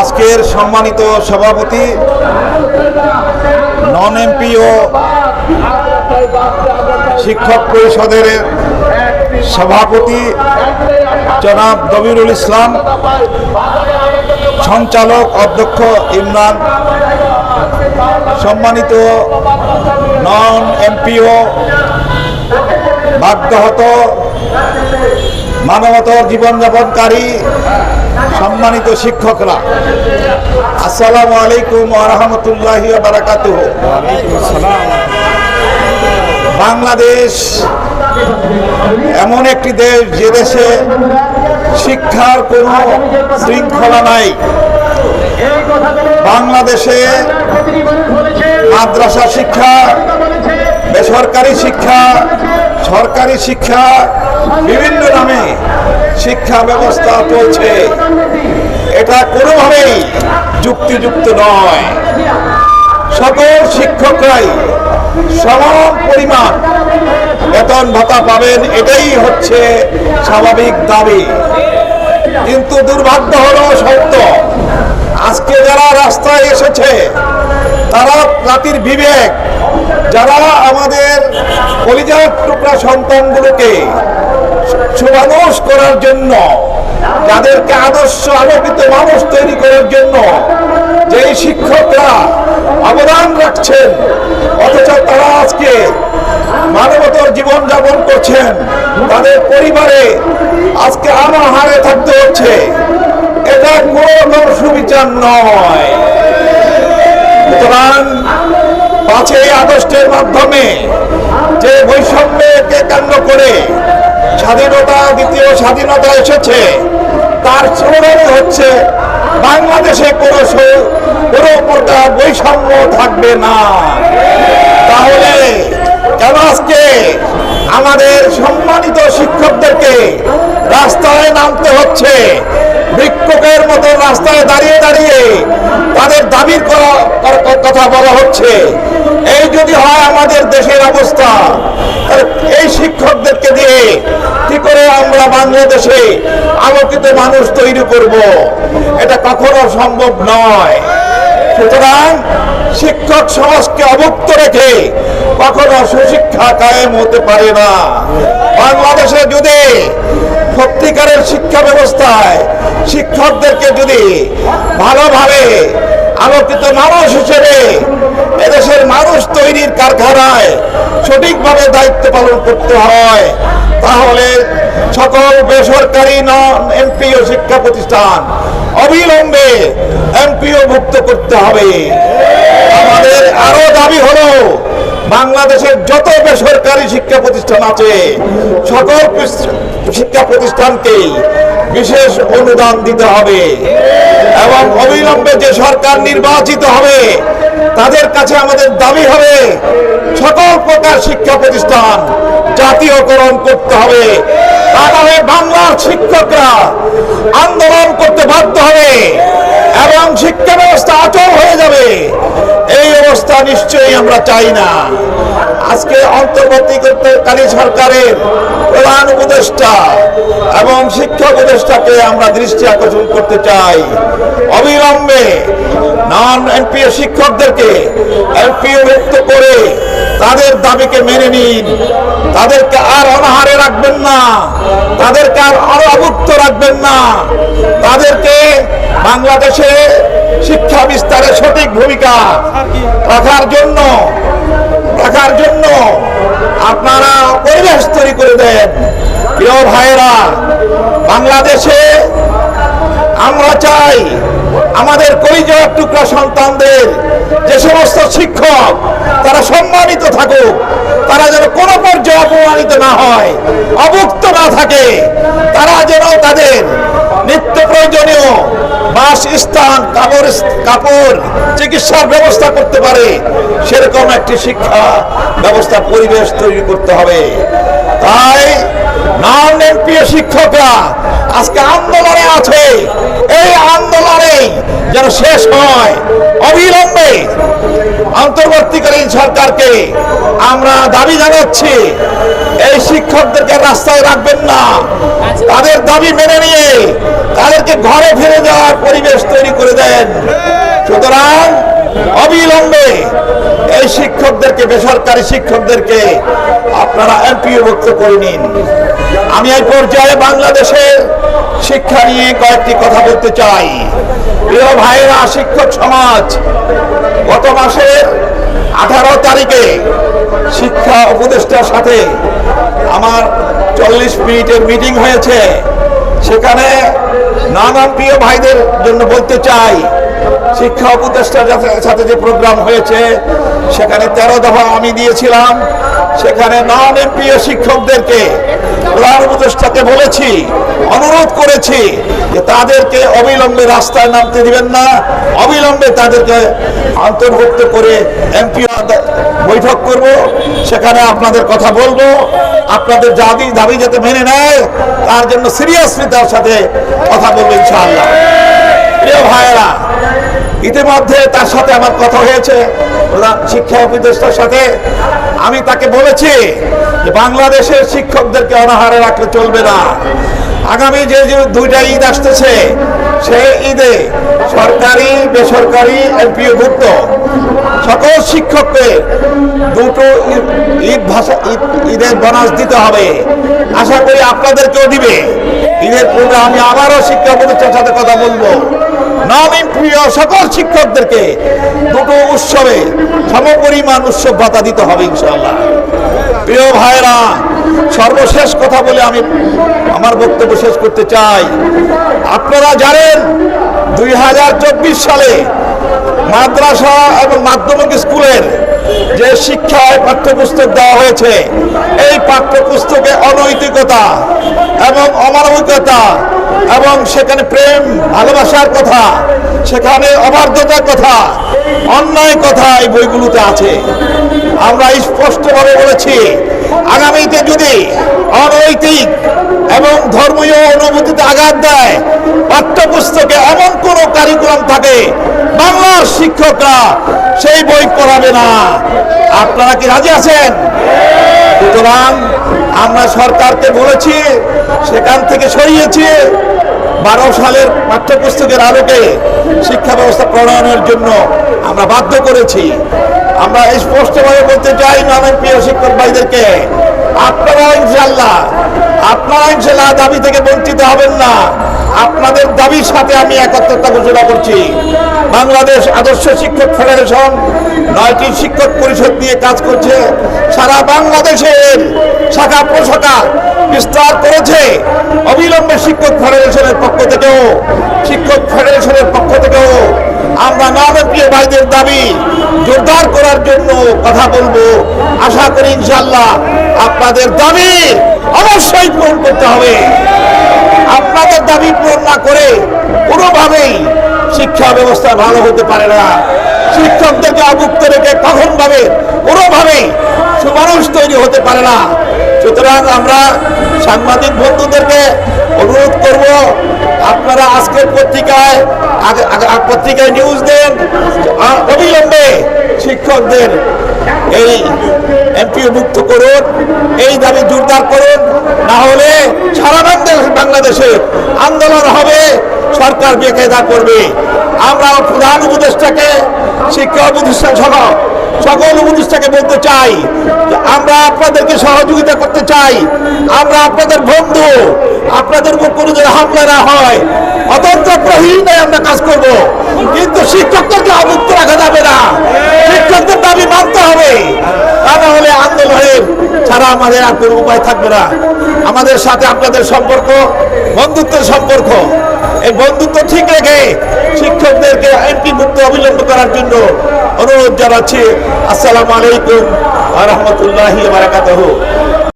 আজকের সম্মানিত সভাপতি নন এমপি ও শিক্ষক পরিষদের সভাপতি জনাব দবিরুল ইসলাম, সঞ্চালক অধ্যক্ষ ইমরান, সম্মানিত নন এমপিও বাধ্যহত মানবতর জীবনযাপনকারী সম্মানিত শিক্ষকরা, আসসালামু আলাইকুম রহমতুল্লাহি বারাকাত বাংলাদেশ এমন একটি দেশ যে দেশে শিক্ষার কোনো শৃঙ্খলা নাই। বাংলাদেশে মাদ্রাসা শিক্ষা, বেসরকারি শিক্ষা, সরকারি শিক্ষা, বিভিন্ন নামে শিক্ষা ব্যবস্থা চলছে। এটা কোনোভাবেই যুক্তিযুক্ত নয়। সকল শিক্ষকরাই সমান পরিমাণ বেতন ভাতা পাবেন, এটাই হচ্ছে স্বাভাবিক দাবি। কিন্তু দুর্ভাগ্য হলো সত্য। আজকে যারা রাস্তায় এসেছে তারা জাতির বিবেক, যারা আমাদের কলিজার টুকরা সন্তানগুলোকে সুমানুষ করার জন্য, যাদেরকে আদর্শ আলোকিত মানুষ তৈরি করার জন্য যেই শিক্ষকরা অবদান রাখছেন, অথচ তারা আজকে মানবতর জীবন যাপন করছেন, তাদের পরিবারে আজকে আমার হারে থাকতে হচ্ছে। এটা কোনো সুবিচার নয়। সুতরাং পাঁচই আগস্টের মাধ্যমে যে বৈষম্যকে কেন্দ্র করে স্বাধীনতা, দ্বিতীয় স্বাধীনতা এসেছে, তার স্লোগানই হচ্ছে বাংলাদেশে কোনো কোনো প্রকার বৈষম্য থাকবে না। তাহলে কেন আজকে আমাদের সম্মানিত শিক্ষকদেরকে রাস্তায় নামতে হচ্ছে? ভিক্ষুকের মতো রাস্তায় দাঁড়িয়ে দাঁড়িয়ে তাদের দাবির কথা বলা হচ্ছে। এই যদি হয় আমাদের দেশের অবস্থা এই শিক্ষকদেরকে দিয়ে কি করে আমরা বাংলাদেশে আলোকিত মানুষ তৈরি করব? এটা কখনো সম্ভব নয়। সুতরাং শিক্ষক সমাজকে অভুক্ত রেখে কখনো সুশিক্ষা কায়েম হতে পারে না। বাংলাদেশে যদি সত্যিকারের শিক্ষা ব্যবস্থায় শিক্ষকদেরকে যদি ভালোভাবে আলোকিত মানুষ হিসেবে এদেশের মানুষ তৈরির কারখানায় সঠিকভাবে দায়িত্ব পালন করতে হয়, তাহলে সকল বেসরকারি নন এমপিও শিক্ষা প্রতিষ্ঠান অবিলম্বে এমপিও মুক্ত করতে হবে। আমাদের আরও দাবি হলো বাংলাদেশের যত বেসরকারি শিক্ষা প্রতিষ্ঠান আছে, সকল শিক্ষা প্রতিষ্ঠানকেই বিশেষ অনুদান দিতে হবে। এবং অবিলম্বে যে সরকার নির্বাচিত হবে, তাদের কাছে আমাদের দাবি হবে, সকল প্রকার শিক্ষা প্রতিষ্ঠান জাতীয়করণ করতে হবে। তা বাংলার শিক্ষকরা আন্দোলন করতে বাধ্য হবে। এবং শিক্ষা ব্যবস্থা অচল হয়ে যাবে। এই অবস্থা নিশ্চয়ই আমরা চাই না। আজকে অন্তর্বর্তীকালীন সরকারের প্রধান উপদেষ্টা এবং শিক্ষা উপদেষ্টাকে আমরা দৃষ্টি আকর্ষণ করতে চাই। অবিলম্বে নন এনপিও শিক্ষকদেরকে এনপিও মুক্ত করে তাদের দাবিকে মেনে নিন। তাদেরকে আর অনাহারে রাখবেন না। তাদেরকে আর অনাভুক্ত রাখবেন না। তাদেরকে বাংলাদেশে শিক্ষা বিস্তারে সঠিক ভূমিকা রাখার জন্য রাখার জন্য আপনারা পরিবেশ তৈরি করে দেন। প্রিয় ভাইয়েরা, বাংলাদেশে আমরা চাই আমাদের কলিজার টুকরা সন্তানদের যে সমস্ত শিক্ষক তারা সম্মানিত থাকুক তারা যেন কোনো পর্যায়ে অপমানিত না হয় অভুক্ত না থাকে, তারা যেন তাদের নিত্য প্রয়োজনীয় বাসস্থান কাপড় কাপড় চিকিৎসার ব্যবস্থা করতে পারে। সেরকম একটি শিক্ষা ব্যবস্থা পরিবেশ তৈরি করতে হবে। তাই নন এমপিও শিক্ষকরা আজকে আন্দোলনে আছে। এই আন্দোলনে যেন শেষ হয়, অবিলম্বে অন্তর্বর্তীকালীন সরকারকে আমরা দাবি জানাচ্ছি, এই শিক্ষকদেরকে রাস্তায় রাখবেন না। তাদের দাবি মেনে নিয়ে তাদেরকে ঘরে ফিরে যাওয়ার পরিবেশ তৈরি করে দেন। সুতরাং অবিলম্বে এই শিক্ষকদেরকে, বেসরকারি শিক্ষকদেরকে আপনারা এমপিওভুক্ত করে নিন। আমি এই পর্যায়ে বাংলাদেশের শিক্ষা নিয়ে কয়েকটি কথা বলতে চাই। প্রিয় ভাইয়েরা, শিক্ষক সমাজ, গত মাসের আঠারো তারিখে শিক্ষা উপদেষ্টার সাথে আমার চল্লিশ মিনিটের মিটিং হয়েছে। সেখানে নানান প্রিয় ভাইদের জন্য বলতে চাই শিক্ষা উপদেষ্টার সাথে যে প্রোগ্রাম হয়েছে, সেখানে তেরো দফা আমি দিয়েছিলাম। সেখানে নন এমপিও শিক্ষকদেরকে, প্রধান উপদেষ্টাকে বলেছি, অনুরোধ করেছি যে তাদেরকে অবিলম্বে রাস্তায় নামতে দিবেন না। অবিলম্বে তাদেরকে অন্তর্ভুক্ত করে এমপিও বৈঠক করব। সেখানে আপনাদের কথা বলব। আপনাদের দাবি দাবি যাতে মেনে নেয়, তার জন্য সিরিয়াসলি তার সাথে কথা বলব ইনশাআল্লাহ। প্রিয় ভাইয়েরা ইতিমধ্যে তার সাথে আমার কথা হয়েছে। প্রধান শিক্ষা উপদেষ্টার সাথে। আমি তাকে বলেছি যে বাংলাদেশের শিক্ষকদেরকে অনাহারে রাখলে চলবে না। আগামী যে যে দুইটা ঈদ আসতেছে, সেই ঈদে সরকারি, বেসরকারি, এমপিও ভুক্ত সকল শিক্ষককে দুটো ঈদ- ভাষা ঈদের বোনাস দিতে হবে। আশা করি আপনাদেরকেও দিবে। ঈদের পূর্বে আমি আবারও শিক্ষা প্রতিষ্ঠানের সাথে কথা বলব। নবীন প্রিয় সকল শিক্ষকদেরকে দুটো উৎসবে সমপরিমাণ উৎসব ভাতা দিতে হবে ইনশাআল্লাহ। প্রিয় ভাইরা সর্বশেষ কথা বলে আমি আমার বক্তব্য শেষ করতে চাই। আপনারা জানেন, দুই হাজার চব্বিশ সালে মাদ্রাসা এবং মাধ্যমিক স্কুলের যে শিক্ষায় পাঠ্যপুস্তক দেওয়া হয়েছে, এই পাঠ্যপুস্তকে অনৈতিকতা এবং অমানবিকতা এবং সেখানে প্রেম, ভালোবাসার কথা, সেখানে অবাধ্যতার কথা, অন্যায় কথা এই বইগুলোতে আছে। আমরা স্পষ্টভাবে বলেছি, আগামীতে যদি অনৈতিক এবং ধর্মীয় অনুভূতিতে আঘাত দেয়, পাঠ্যপুস্তকে এমন কোন কারিকুলাম থাকে, বাংলার শিক্ষকরা সেই বই পড়াবে না। আপনারা কি রাজি আছেন? সুতরাং আমরা সরকারকে বলেছি, সেখান থেকে সরিয়েছি। বারো সালের পাঠ্যপুস্তকের আলোকে শিক্ষা ব্যবস্থা প্রণয়নের জন্য আমরা বাধ্য করেছি। আমরা স্পষ্টভাবে বলতে চাই নানান প্রিয় শিক্ষক ভাইদেরকে, আপনারা ইনশাল্লাহ আপনারা ইনশাল্লাহ দাবি থেকে বঞ্চিত হবেন না। আপনাদের দাবির সাথে আমি একত্রতা ঘোষণা করছি। বাংলাদেশ আদর্শ শিক্ষক ফেডারেশন নয়টি শিক্ষক পরিষদ নিয়ে কাজ করছে। সারা বাংলাদেশের শাখা প্রশাখা বিস্তার করেছে। অবিলম্বে শিক্ষক ফেডারেশনের পক্ষ থেকেও, শিক্ষক ফেডারেশনের পক্ষ থেকেও আমরা নবপ্রিয় ভাইদের দাবি জোরদার করার জন্য কথা বলব। আশা করি ইনশাল্লাহ আপনাদের দাবি অবশ্যই পূরণ করতে হবে। আপনাদের দাবি পূরণ না করে কোনোভাবেই শিক্ষা ব্যবস্থা ভালো হতে পারে না। শিক্ষকদেরকে অভুক্ত রেখে কখন ভাবে কোনোভাবেই সুমানুষ তৈরি হতে পারে না। সুতরাং আমরা সাংবাদিক বন্ধুদেরকে অনুরোধ করব, আপনারা আজকের পত্রিকায় পত্রিকায় নিউজ দেন। অবিলম্বে শিক্ষকদের এই এমপিও মুক্ত করুন, এই দাবি জোরদার করুন, না হলে সারা বাংলাদেশ, বাংলাদেশে আন্দোলন হবে, সরকার বেকায়দা করবে। আমরা প্রধান উপদেষ্টাকে, শিক্ষা উপদেষ্টা সহ সকল উপদেষ্টাকে বলতে চাই আমরা আপনাদেরকে সহযোগিতা করতে চাই। আমরা আপনাদের বন্ধু, আপনাদের উপর কোনো যেন হামলা না হয়। প্রহীনে আমরা কাজ করব। কিন্তু শিক্ষকদেরকে অবুক্ত রাখা যাবে না। শিক্ষকদের দাবি মানতে হবে তা না হলে আন্দোলনের ছাড়া আমাদের আর কোনো উপায় থাকবে না। আমাদের সাথে আপনাদের সম্পর্ক, বন্ধুত্বের সম্পর্ক। এই বন্ধুত্ব ঠিক রেখে শিক্ষকদেরকে এমপি মুক্ত অবিলম্ব করার জন্য অনুরোধ জানাচ্ছি। আসসালামু আলাইকুম রহমতুল্লাহি বারাকাতুহু।